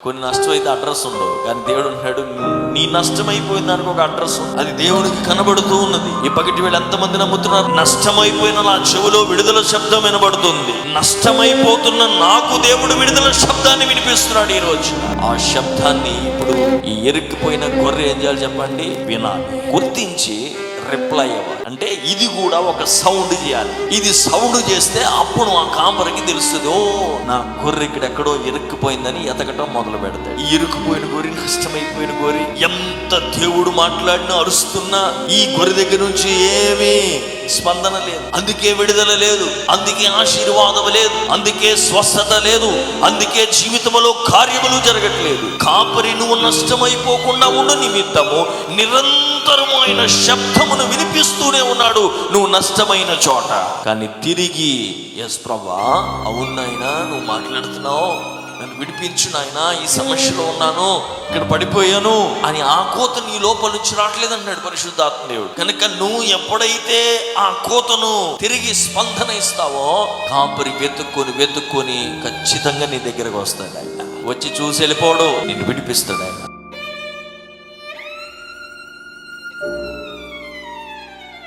కొన్ని నష్టం అయితే అడ్రస్ ఉండవు కానీ దేవుడు ఉన్నాడు నీ నష్టమైపోయిన దానికి ఒక అడ్రస్ అది దేవుడికి కనబడుతూ ఉన్నది. ఈ పగటి వీళ్ళు ఎంతమంది నమ్ముతున్నారు? నష్టమైపోయిన నా చెవిలో విడుదల శబ్దం వినబడుతుంది. నష్టమైపోతున్న నాకు దేవుడు విడుదల శబ్దాన్ని వినిపిస్తున్నాడు ఈ రోజు ఆ శబ్దాన్ని ఇప్పుడు ఈ ఎరుక్కుపోయిన గొర్రె ఏం చేయాలి చెప్పండి? వినాలి. గుర్తించి రిప్లై అవ్వాలి అంటే ఇది కూడా ఒక సౌండ్ చేయాలి. ఇది సౌండ్ చేస్తే అప్పుడు ఆ కాంపరికి తెలుస్తుంది. ఓ నా గొర్రె ఇక్కడ ఎక్కడో ఇరుక్కుపోయిందని ఎతకటం మొదలు పెడతాయి ఈ ఇరుక్కుపోయిన గొర్రె నష్టమైపోయిన గొర్రె ఎంత దేవుడు మాట్లాడినా అరుస్తున్నా ఈ గొర్రె దగ్గర నుంచి ఏమీ స్పందన లేదు. అందుకే విడుదల లేదు. అందుకే ఆశీర్వాదం లేదు. అందుకే స్వస్థత లేదు. అందుకే జీవితంలో కార్యములు జరగట్లేదు. కాపరి నువ్వు నష్టమైపోకుండా ఉండు నిమిత్తము. నిరంతరమైన శబ్దమును వినిపిస్తూనే ఉన్నాడు. నువ్వు నష్టమైన చోట. కానీ తిరిగి ఎస్ ప్రభా అవునాయనా నువ్వు మాట్లాడుతున్నావు. నన్ను విడిపించు నాయన ఈ సమస్యలో ఉన్నాను ఇక్కడ పడిపోయాను అని ఆ కోత నీ లోపల నుంచి రావట్లేదు అన్నాడు పరిశుద్ధాత్మ దేవుడు. కనుక నువ్వు ఎప్పుడైతే ఆ కోతను తిరిగి స్పందన ఇస్తావో కాపరి వెతుక్కొని వెతుక్కొని ఖచ్చితంగా నీ దగ్గరకు వస్తాడు ఆయన. వచ్చి చూసి వెళ్ళిపోడు నిన్ను విడిపిస్తాడు ఆయన.